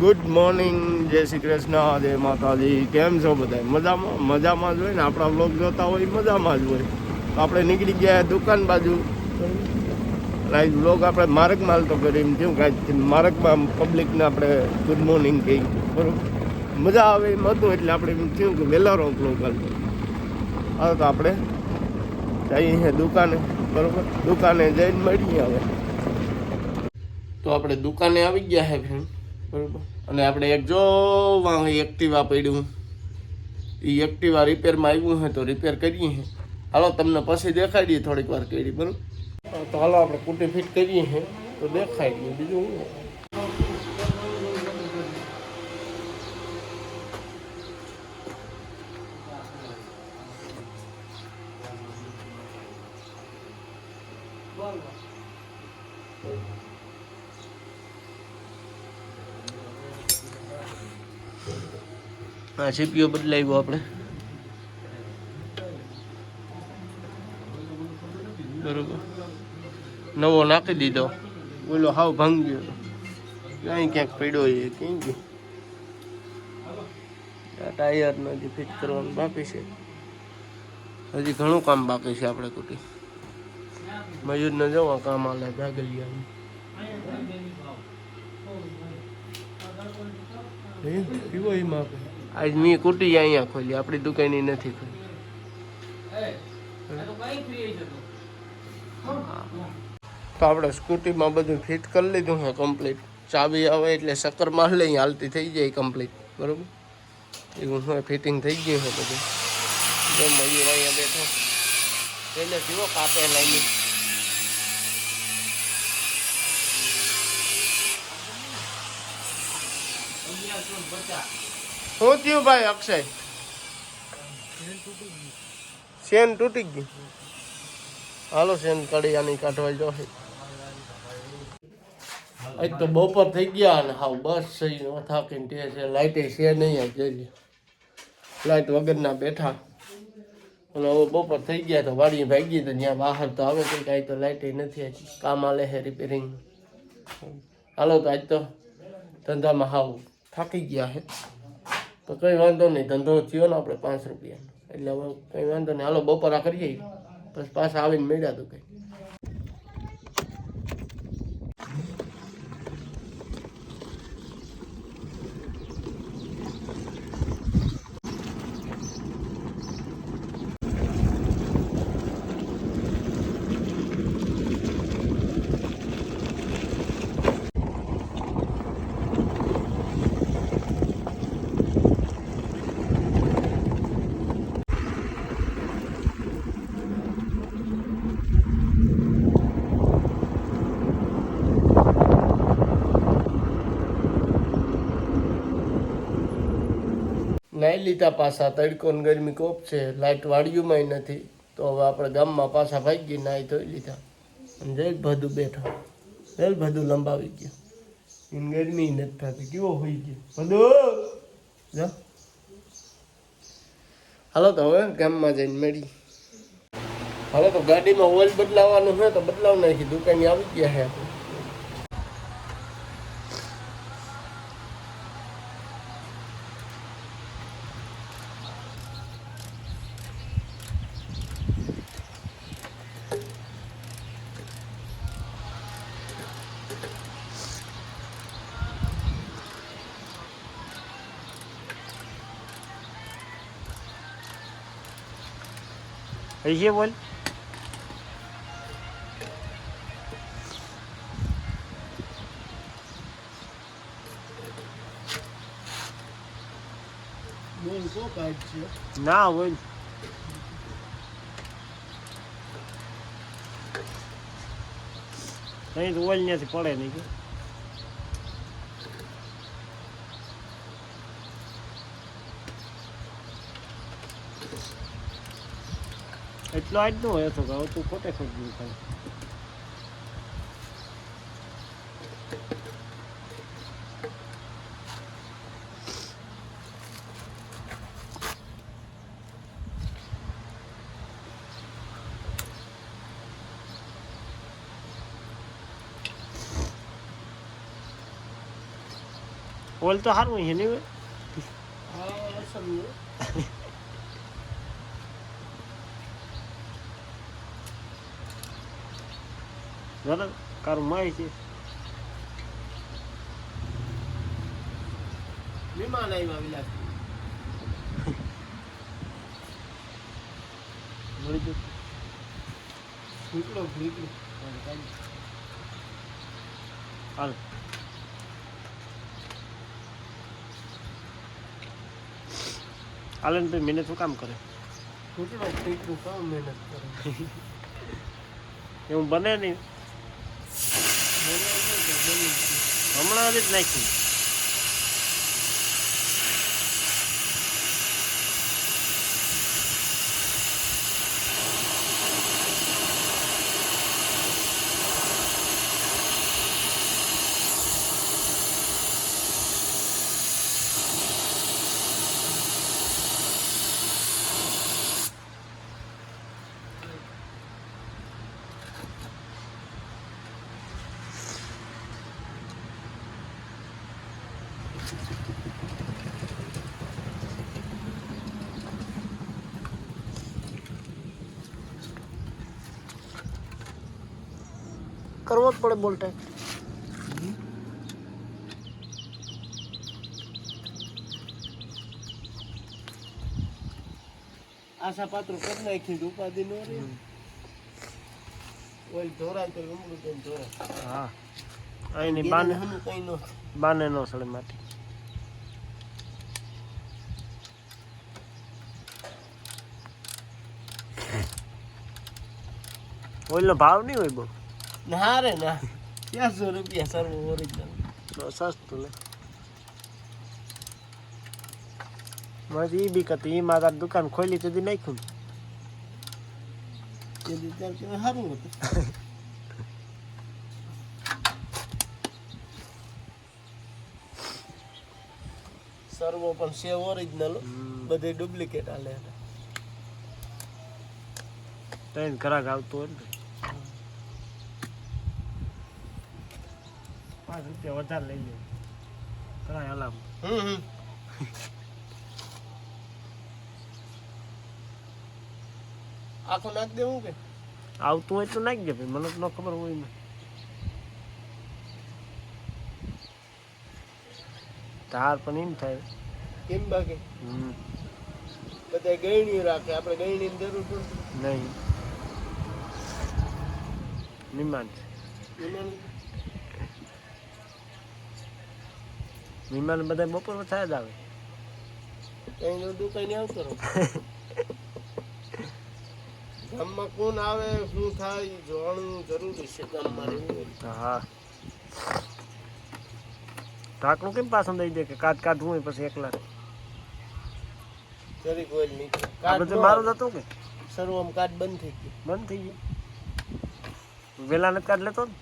Good morning જય શ્રી કૃષ્ણ, જય માતાજી. કેમ છો બધા? મજામાં? મજામાં જ હોય ને? આપણા બ્લોગ જોતા હોય મજામાં જ હોય. આપણે નીકળી ગયા દુકાન બાજુ. લાઈવ બ્લોગ આપણે માર્ગમાં તો કરી એમ થયું કાંઈ માર્ગમાં પબ્લિકને આપણે ગુડ મોર્નિંગ કહી. બરાબર? મજા આવે એમ હતું એટલે આપણે એમ થયું કે વહેલારો બ્લોગ હાલતો. હવે તો આપણે જઈએ દુકાને. બરોબર? દુકાને જઈને મળીએ હવે. તો આપણે દુકાને આવી ગયા છે ફ્રેન્ડ બરોબર. અને આપણે એક જો એક્ટિવા પડ્યું. એ એક્ટિવા રિપેરમાં આવ્યું હોય તો રિપેર કરીએ છે હાલો, તમને પછી દેખાડી દઈએ થોડીક વાર કરી બરોબર? તો હાલો, આપણે કુટી ફિટ કરીએ તો દેખાઈ દઈએ, બીજું હા સીપીઓ બદલાવ્યો આપણે. બરોબર. નવો નાખી દીધો. ઓલો હાવ ભાંગ્યો. ગયો ક્યાંય ક્યાંક પડ્યો એ ક્યાંય ગયો આ ટાયરનો હજી ફિટ કરવાનું બાકી છે. હજી ઘણું કામ બાકી છે આપણે કુટી. મયુરને જવા કામ આલે ભાગલિયા પીવો એમાં આજ મેં કુટી અહીંયા ખોલી, આપણી દુકાનની નથી ખોલી. તો આપણે સ્કૂટીમાં બધું ફિટ કરી લીધું છે કમ્પ્લીટ ચાવી આવે એટલે શક્કર માર લઈ હાલતી થઈ જાય કમ્પ્લીટ બરોબર? એવું હું ફિટિંગ થઈ ગયું છે બધું. જો મયુર અહીંયા બેઠો. એટલે જુઓ કાપે લાવીએ શું થયું ભાઈ, અક્ષય? સેન તૂટી ગઈ? હાલો શેન કડિયાની કાઢવા જો આજ તો બપોર થઈ ગયા અને હાવ બસ સહી ન થાકીને તે છે લાઇટે છે નહીં જઈ લાઇટ વગરના બેઠા. અને હવે બપોર થઈ ગયા તો વાડી ભાગી તો ત્યાં બહાર તો આવે કંઈક આજ તો લાઇટે નથી કામ આલે છે રિપેરિંગ હાલો તો આજ તો ધંધામાં હાવ થાકી ગયા છે. તો કંઈ વાંધો નહીં, ધંધો થયો ને આપણે પાંચ રૂપિયા. એટલે હવે કંઈ વાંધો નહીં. હાલો, બપોરા કરીએ પછી પાછા આવીને મળ્યા તો કંઈ. નાઈ લીધા પાછા તડકો ગરમી કોપ છે લાઇટ વાડીઓમાં નથી. તો હવે આપણે ગામમાં પાછા ભાગી નાહી ધોઈ લીધા. અને જેલ ભદું બેઠા. જેલ ભદું લંબાવી ગયો. એને ગરમી નથી થતી. કેવો હોઈ ગયો. ભદુ! જો. હાલો તો હવે ગામમાં જઈને મળી. હાલો તો ગાડીમાં ઓઇલ બદલાવાનું છે તો બદલાવ નાખી. દુકાને આવી ગયા છે આપણે. થઈ ગયો બોલ ના બોલ કઈ રોલ નથી પડે નહીં કે એટલો આજ નો હોય તો ગાવ તું ખોટે ખોટ ગયું થાય. ઓલ તો સારું છે હા સારું જરા કારું માય છે વિમાન આવ્યા વિલાસ મળી ગયું નીકળો નીકળો હાલ હાલે ને ભાઈ મહેનત શું કામ કરે? નીકળો નીકળો કામ મહેનત કરે એવું બને નહીં. હમણાં જ નાખ્યું કરવો જ પડે બોલતા આશા પાત્ર કરી નાખી ઉપાધિ નો રે ઓલ ધોરાય તો ઉમરું તો ધોરાય. હા. અહીંની બાને હું કઈ નો બાને નો સળે માટી. ઓઈલનો ભાવ નહીં હોય બહુ? ના રે ના ચારસો રૂપિયા સર્વ ઓરિજિનલ સસ્તું લે. મારે ઈ બીક હતી ઈ મારા દુકાન ખોલી તેથી નાખ્યું એ સારું હતું. સર્વો પણ છે ઓરિજિનલ બધી બધે ડુપ્લિકેટ આલે ત્રણ ખરાક આવતું હોય ને રૂપિયા વધારે લઈ લે ઘણા હલામ આખું નાખ દેવું કે? આવતું હોય તો નાખી દે ભાઈ મને તો ન ખબર હોય ને તાર પણ એમ થાય. કેમ બાકી? હમ. બધા ગયણી રાખે આપણે ગયણી જરૂર પડતી નહીં. નિમાન છે એમાં મહેમાન બધા બપોર થાય જ આવે. કઈ નો દુકાને આવતો રહો. ગામમાં કોણ આવે શું થાય જોવાનું જરૂરી છે ગામમાં રહેવું હા. ઢાંકણું કેમ પાછું દઈ દે કે કાચ કાઢવું હોય પછી એકલા? જરીક ઓઇલ નીકળે બધું મારું. કે? શરૂઆમ કાટ બંધ થઈ ગયું. બંધ થઈ ગયું. વેલા નથી કાઢ લેતો ને?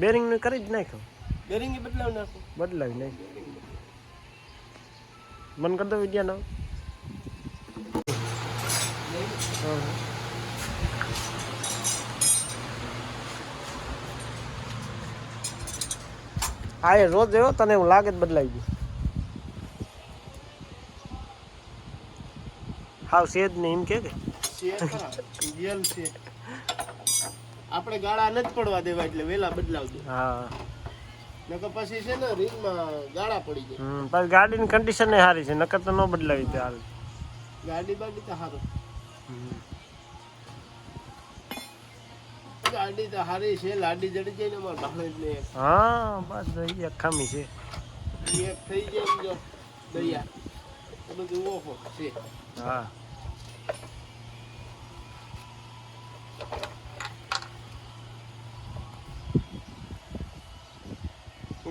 બેરિંગ ને કરી જ નાખ્યો. બેરિંગ બદલાવી નાખો. બદલાવી નાખ્યો. મન કરી દો વિદ્યા ના હા એ રોજ એવો તને એવું લાગે જ બદલાઈ ગયું. હાવ સેજ ને એમ કે છે આપણે ગાળા નથી પડવા દેવા એટલે વેલા બદલાવજો. હા. નકર પછી છે ને રીંગમાં ગાળા પડી જાય. હમ પછી ગાડીની કન્ડિશન એ સારી છે નકર તો ન બદલાવી દે હાલ ગાડી બાડી તો સારું ગાડી તો સારી છે લાડી જડી જાય ને અમારે ભાણે જ નહીં હા બસ એ ખામી છે. એક થઈ જાય ને જો દયા બધું ઓહો છે. હા.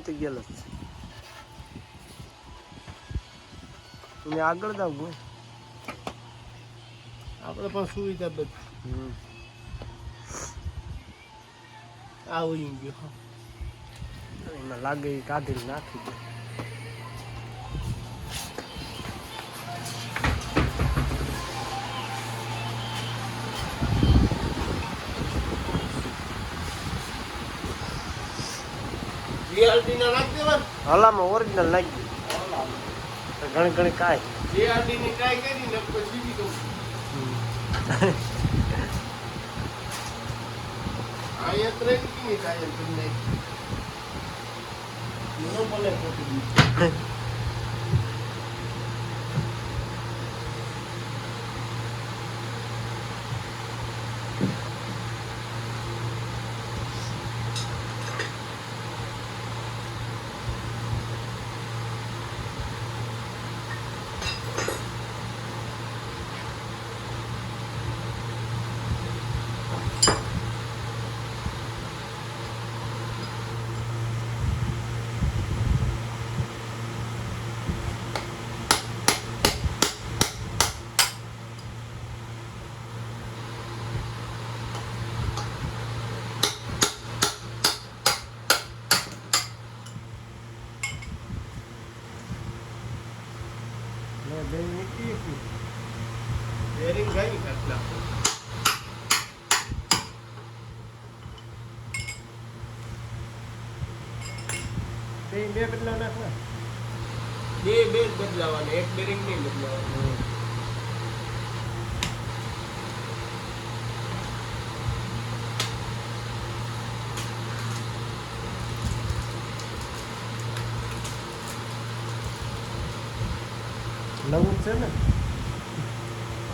તો ગયેલ જ છે. તમે આગળ જાવ હોય આપણે પણ સુવિધા બધી. આવી ગયો લાગે કાઢી નાખી દે. જીઆરડી ના નાખ દેવા હલામાં ઓરિજિનલ નાખી તો ઘણી ઘણી કાંઈ. જીઆરડી ની ટ્રાય કરી ને પછી બીજું અહીંયા ત્રણની થાય તમને. નો ભલે ખોટી બે નીકળી હતી. બેરિંગ ગઈ ઘટના બે બદલાવ નાખવા? બે બે જ બદલાવાના. એક બેરિંગ નહીં બદલાવાનું. નવું છે ને?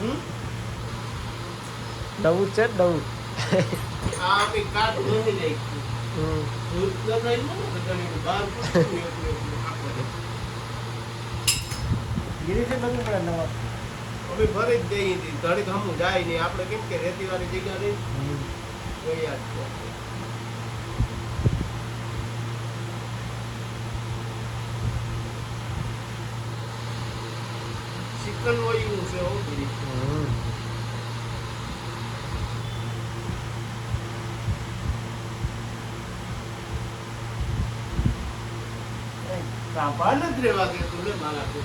હમ? નવું છે નવું આ અમે કાટ નથી જાય અમે ભરી જ જાય નહીં આપણે કેમ કે રેતીવાળી જગ્યા નહીં કોઈ જ ચિકન એવું છે હો સાંભળ નથી રહેવા મારા તો.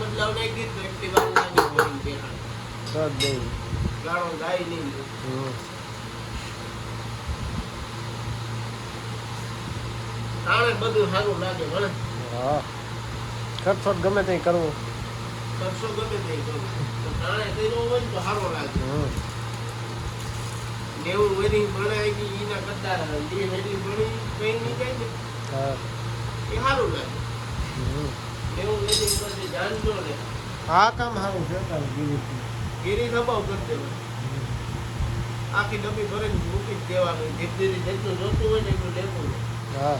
બદલાવ એટલી વાર લાગે જ દઈ ગાળો ગાય નહીં ટાણે બધું સારું લાગે મને હા. ખર્ચો ગમે તે કરવું. કરશો ગમે તે કરો તાણે કર્યો હોય તો સારો લાગે. નેવું વેરિંગ ભણાય કે એના કરતા જે વેરિંગ ભણી કઈ નહીં જાય ને. હા. એ સારું લાગે. નેવું વેરિંગ પછી જાણજો ને. આ કામ સારું છે ગીરી. ગીરી દબાવ કરી દેવાનું. આખી ડબ્બી ભરીને મૂકી જ દેવાનું. જેટલી જેટલું જોતું હોય ને એટલું લેવું. હા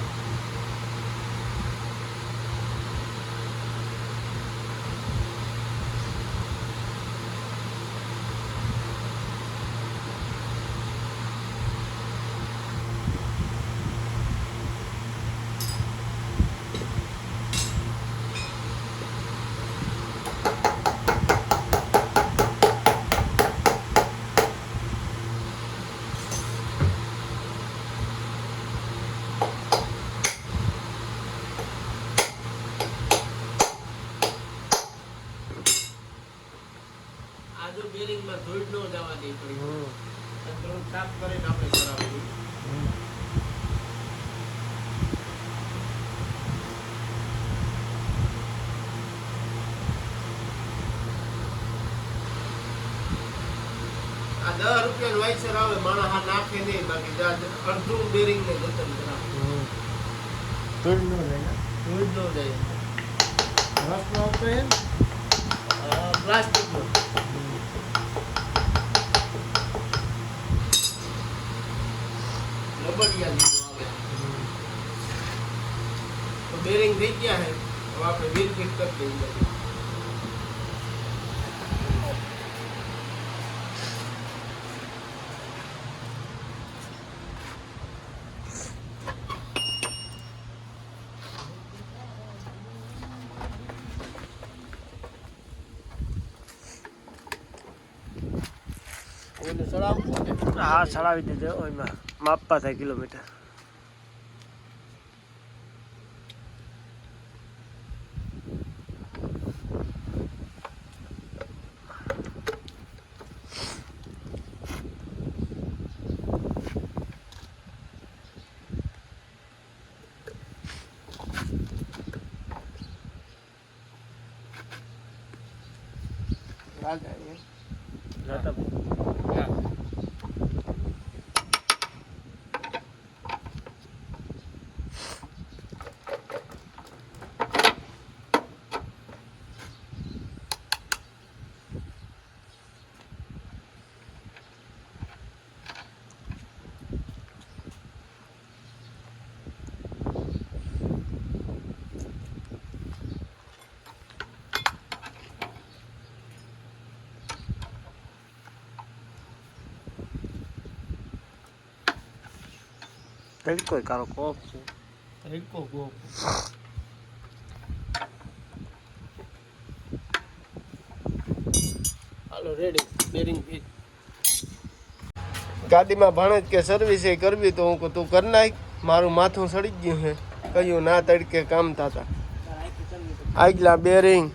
આજુ બેરિંગમાં પડી. સાફ કરીને આપણે કરાવવું. આ દસ રૂપિયા વાઇસર આવે માણસ હા નાખે નહીં બાકી જા અડધું બેરિંગ ને જતન કરાવે ન ન? જાય. રસનો આવતો હે ને? પ્લાસ્ટિકનો. રબડિયા લીધો આવે. તો બેરિંગ થઈ ગયા છે. હવે આપણે વીર ફિટ કરી દઈએ. હા, ચડાવી દીધો એમાં માપવા થાય કિલોમીટર. રાજા રાજા તડકો કારો કોક છે તડકો બહુ. હાલો રેડી બેરિંગ ફીટ ગાડીમાં ભાણે કે સર્વિસ એ કરવી તો હું કહું તું કરી નાખ. મારું માથું સડી ગયું છે. કયું ના તડકે કામ થતા. આગલા બેરિંગ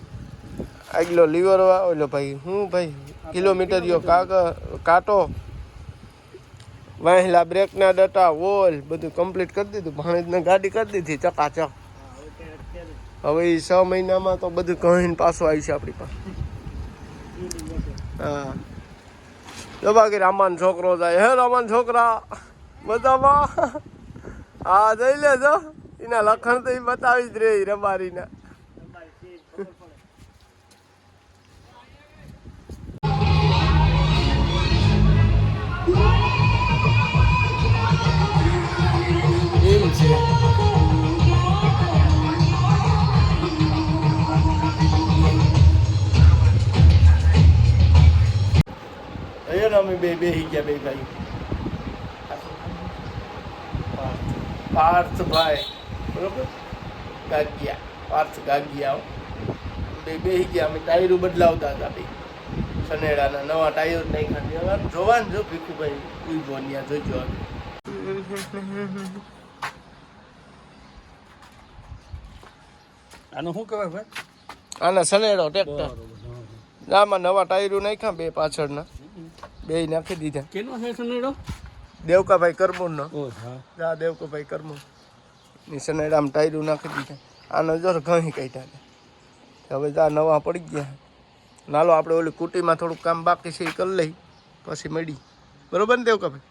આગલો લીવર ઓલો ભાઈ હું ભાઈ કિલોમીટર યો કાગ કાંટો વાહેલા બ્રેકના ડટા વોલ બધું કમ્પ્લીટ કરી દીધું. ભાણેજને ગાડી કરી દીધી, ચકાચક. હવે એ છ મહિનામાં તો બધું કહીને પાછું આવી છે આપણી પાસે. હા. જો બાકી રામાન છોકરો જાય. હે રામાન છોકરા બધામાં હા, જઈ લેજો. એના લખણ તો એ બતાવી જ રે રબારીના. અમે બે બે ગયા બે ભાઈ. પાર્થભાઈ બરોબર? ગાગિયા. પાર્થ ગાગિયા બે બે ગયા અમે ટાયરો બદલાવતા હતા બે. સનેડાના નવા ટાયર નહીં ખાતી હવે જોવાનું જો ભીખુભાઈ ઊભો ત્યાં જોજો. આનું શું કહેવાય ભાઈ? આના સનેડો ટ્રેક્ટર. આમાં નવા ટાયરો નાખ્યા બે પાછળના. બે નાખી દીધા. કેનો છે સનેડો દેવકાભાઈ કરમૂરનો ઓ હા. જા દેવકાભાઈ કરમુન. ની સનેડામાં ટાયરું નાખી દીધા. આનો જો ઘણી કાઢ્યા હવે જા નવા પડી ગયા. નાલો આપણે ઓલી કુટીમાં થોડુંક કામ બાકી છે એ કરી લઈ. પછી મળી. બરોબર ને દેવકાભાઈ?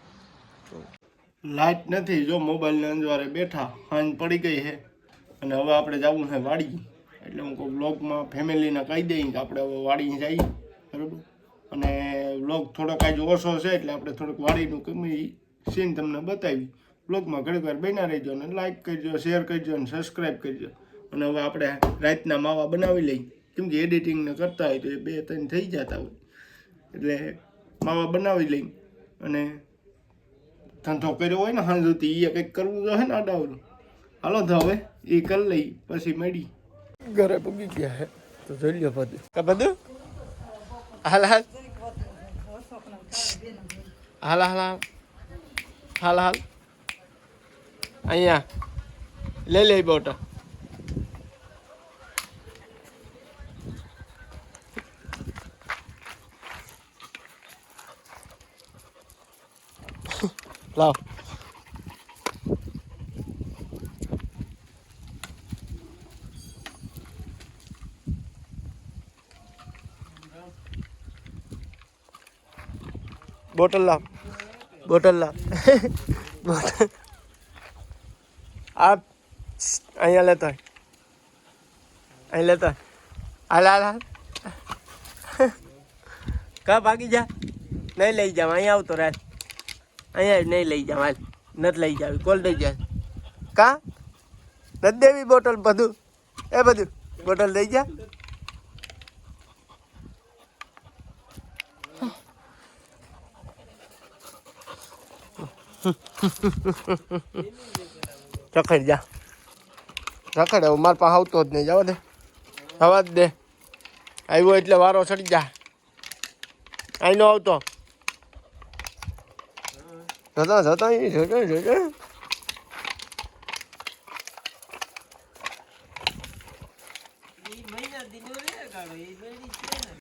લાઇટ નથી જો મોબાઈલના અંજવારે બેઠા હાંજ પડી ગઈ છે. અને હવે આપણે જવું છે વાડી. એટલે હું કોઈ બ્લોગમાં ફેમિલીને કહી દઈ કે આપણે હવે વાડી જઈએ. બરાબર? અને બ્લોગ થોડોક આજે ઓછો છે એટલે આપણે થોડુંક વાડીનું કમી સીન તમને બતાવી. બ્લોગમાં ઘડીક વાર બન્યા રહેજો અને લાઈક કરજો શેર કરજો અને સબસ્ક્રાઈબ કરજો. અને હવે આપણે રાતના માવા બનાવી લઈ કેમ કે એડિટિંગને કરતા હોય તો એ બે ત્રણ થઈ જતા હોય. એટલે માવા બનાવી લઈ અને ધંધો કર્યો હોય ને હાંજુથી એ કંઈક કરવું તો હે ને અડાવરું. હાલો તો હવે એ કરી લઈ પછી મળી. ઘરે પૂગી ગયા હે. તો જોઈ લો બધું. બધું? હાલ હાલ. હાલ હાલ હાલ. હાલ અહીંયા. લઈ લઈ બોટો લાવ. બોટલ લાવ બોટલ લાવ બોટલ આ અહીંયા લેતો હોય અહીં લેતો હોય હાલ હાલ હાલ કા ભાગી જા નહીં લઈ જાવ અહીંયા આવતો રાત અહીંયા જ નહીં લઈ જાવ હાલ નથી લઈ જાવ કોલ દઈ જાય કા નથી દેવી બોટલ બધું એ બધું બોટલ દઈ જા રખડ જા રખડ હવે મારા પાસે આવતો જ નહીં. જવા દે. જવા જ દે. આવ્યો એટલે વારો ચડી જા અહીં નો આવતો. જતા જતા જતા જતા.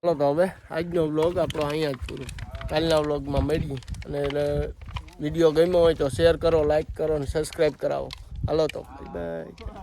ચાલો તો હવે આજનો વ્લોગ આપણો અહીંયા જ પૂરો. કાલના વ્લોગમાં મળીએ. અને વીડિયો ગમ્યો હોય તો શેર કરો લાઈક કરો અને સબસ્ક્રાઈબ કરાવો. હાલો તો. બાય